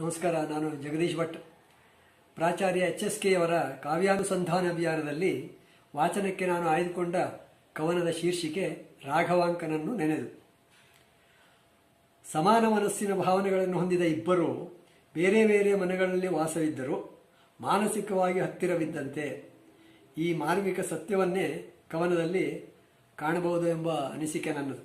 ನಮಸ್ಕಾರ, ನಾನು ಜಗದೀಶ್ ಭಟ್. ಪ್ರಾಚಾರ್ಯ ಎಚ್ ಎಸ್ ಕೆ ಅವರ ಕಾವ್ಯಾನುಸಂಧಾನ ಅಭಿಯಾನದಲ್ಲಿ ವಾಚನಕ್ಕೆ ನಾನು ಆಯ್ದುಕೊಂಡ ಕವನದ ಶೀರ್ಷಿಕೆ ರಾಘವಾಂಕನನ್ನು ನೆನೆದು. ಸಮಾನ ಮನಸ್ಸಿನ ಭಾವನೆಗಳನ್ನು ಹೊಂದಿದ ಇಬ್ಬರು ಬೇರೆ ಬೇರೆ ಮನೆಗಳಲ್ಲಿ ವಾಸವಿದ್ದರು, ಮಾನಸಿಕವಾಗಿ ಹತ್ತಿರವಿದ್ದಂತೆ. ಈ ಮಾರ್ಮಿಕ ಸತ್ಯವನ್ನೇ ಕವನದಲ್ಲಿ ಕಾಣಬಹುದು ಎಂಬ ಅನಿಸಿಕೆ ನನ್ನದು.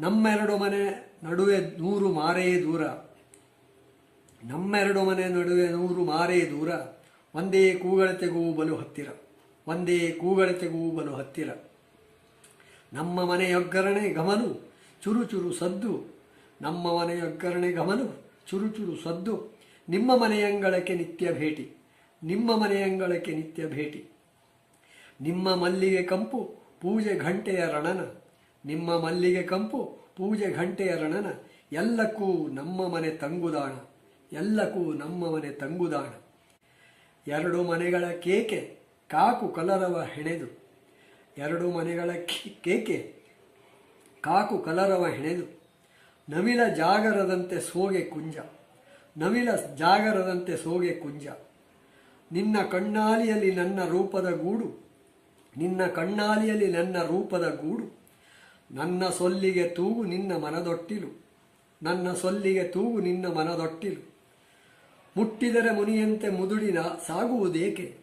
ನಮ್ಮೆರಡು ಮನೆ ನಡುವೆ ನೂರು ಮಾರೇ ದೂರ. ನಮ್ಮೆರಡು ಮನೆ ನಡುವೆ ನೂರು ಮಾರೇ ದೂರ. ಒಂದೇ ಕೂಗಳತೆಗೂ ಬಲು ಹತ್ತಿರ. ಒಂದೇ ಕೂಗಳತೆಗೂ ಬಲು ಹತ್ತಿರ. ನಮ್ಮ ಮನೆಯೊಗ್ಗರಣೆ ಗಮನು, ಚುರು ಚುರು ಸದ್ದು. ನಮ್ಮ ಮನೆಯೊಗ್ಗರಣೆ ಗಮನು, ಚುರು ಚುರು ಸದ್ದು. ನಿಮ್ಮ ಮನೆಯಂಗಳಕ್ಕೆ ನಿತ್ಯ ಭೇಟಿ. ನಿಮ್ಮ ಮನೆಯಂಗಳಕ್ಕೆ ನಿತ್ಯ ಭೇಟಿ. ನಿಮ್ಮ ಮಲ್ಲಿಗೆ ಕಂಪು, ಪೂಜೆ ಘಂಟೆಯ ರಣನ. ನಿಮ್ಮ ಮಲ್ಲಿಗೆ ಕಂಪು, ಪೂಜೆ ಘಂಟೆಯ ರಣನ ಎಲ್ಲಕ್ಕೂ ನಮ್ಮ ಮನೆ ತಂಗುದಾಣ, ಎಲ್ಲಕ್ಕೂ ನಮ್ಮ ಮನೆ ತಂಗುದಾಣ. ಎರಡು ಮನೆಗಳ ಕೇಕೆ ಕಾಕು ಕಲರವ ಹೆಣೆದು. ಎರಡು ಮನೆಗಳ ಕೇಕೆ ಕಾಕು ಕಲರವ ಹೆಣೆದು. ನವಿಲ ಜಾಗರದಂತೆ ಸೋಗೆ ಕುಂಜ. ನವಿಲ ಜಾಗರದಂತೆ ಸೋಗೆ ಕುಂಜ. ನಿನ್ನ ಕಣ್ಣಾಲಿಯಲ್ಲಿ ನನ್ನ ರೂಪದ ಗೂಡು. ನಿನ್ನ ಕಣ್ಣಾಲಿಯಲ್ಲಿ ನನ್ನ ರೂಪದ ಗೂಡು. ನನ್ನ ಸೊಲ್ಲಿಗೆ ತೂಗು ನಿನ್ನ ಮನದೊಟ್ಟಿಲು. ನನ್ನ ಸೊಲ್ಲಿಗೆ ತೂಗು ನಿನ್ನ ಮನದೊಟ್ಟಿಲು. ಮುಟ್ಟಿದರೆ ಮುನಿಯಂತೆ ಮುದುಡಿನ ಸಾಗುವುದೇಕೆ?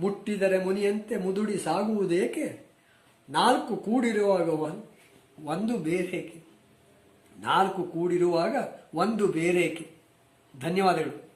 ಮುಟ್ಟಿದರೆ ಮುನಿಯಂತೆ ಮುದುಡಿ ಸಾಗುವುದೇಕೆ? ನಾಲ್ಕು ಕೂಡಿರುವಾಗ ಒಂದು ಬೇರೇಕೆ? ನಾಲ್ಕು ಕೂಡಿರುವಾಗ ಒಂದು ಬೇರೇಕೆ? ಧನ್ಯವಾದಗಳು.